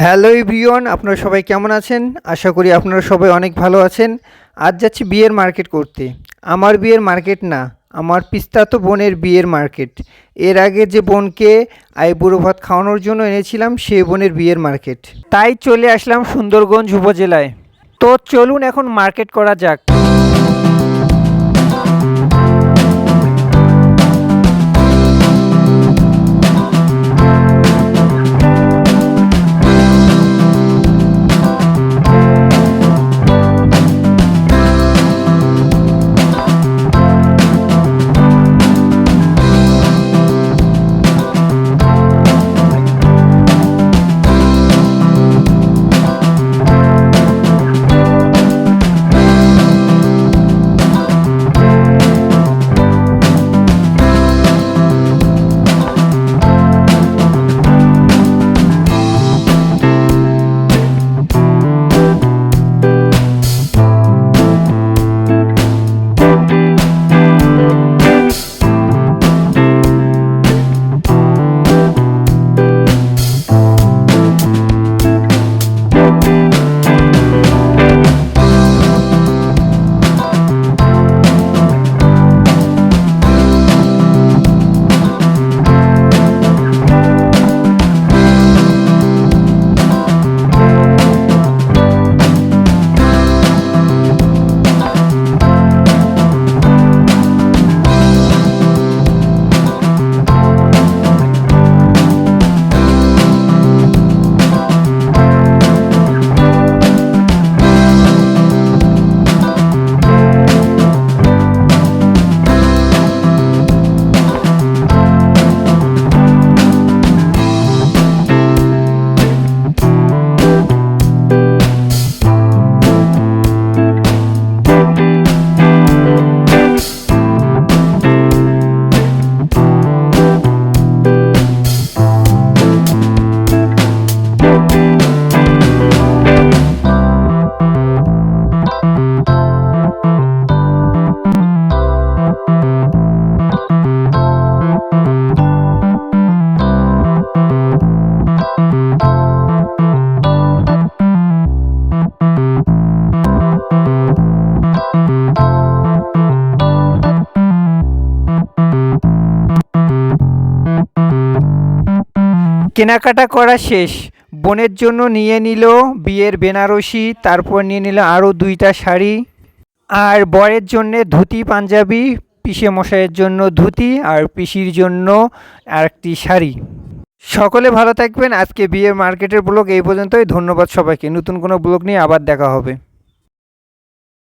Hello ইব্রিয়ন আপনারা সবাই কেমন আছেন? আশা করি আপনারা সবাই অনেক ভালো আছেন। আজ যাচ্ছি বিয়ের মার্কেট করতে। আমার বিয়ের মার্কেট না, আমার পিস্তাতো বোনের বিয়ের মার্কেট। এর আগে যে বোনকে আইবুড়ো ভাত খাওয়ানোর জন্য এনেছিলাম সেই বোনের বিয়ের মার্কেট। তাই চলে আসলাম সুন্দরগঞ্জ উপজেলায়। তো চলুন এখন মার্কেট করা যাক। কেনাকাটা করা শেষ। বোনের জন্য নিয়ে নিল বিয়ের বেনারসি, তারপর নিয়ে নিল আরও দুইটা শাড়ি। আর বরের জন্যে ধুতি, পাঞ্জাবি, পিসে মশাইয়ের জন্য ধুতি আর পিসির জন্য আরেকটি শাড়ি। সকলে ভালো থাকবেন। আজকে বিয়ের মার্কেটের ব্লগ এই পর্যন্তই। ধন্যবাদ সবাইকে। নতুন কোনো ব্লগ নিয়ে আবার দেখা হবে।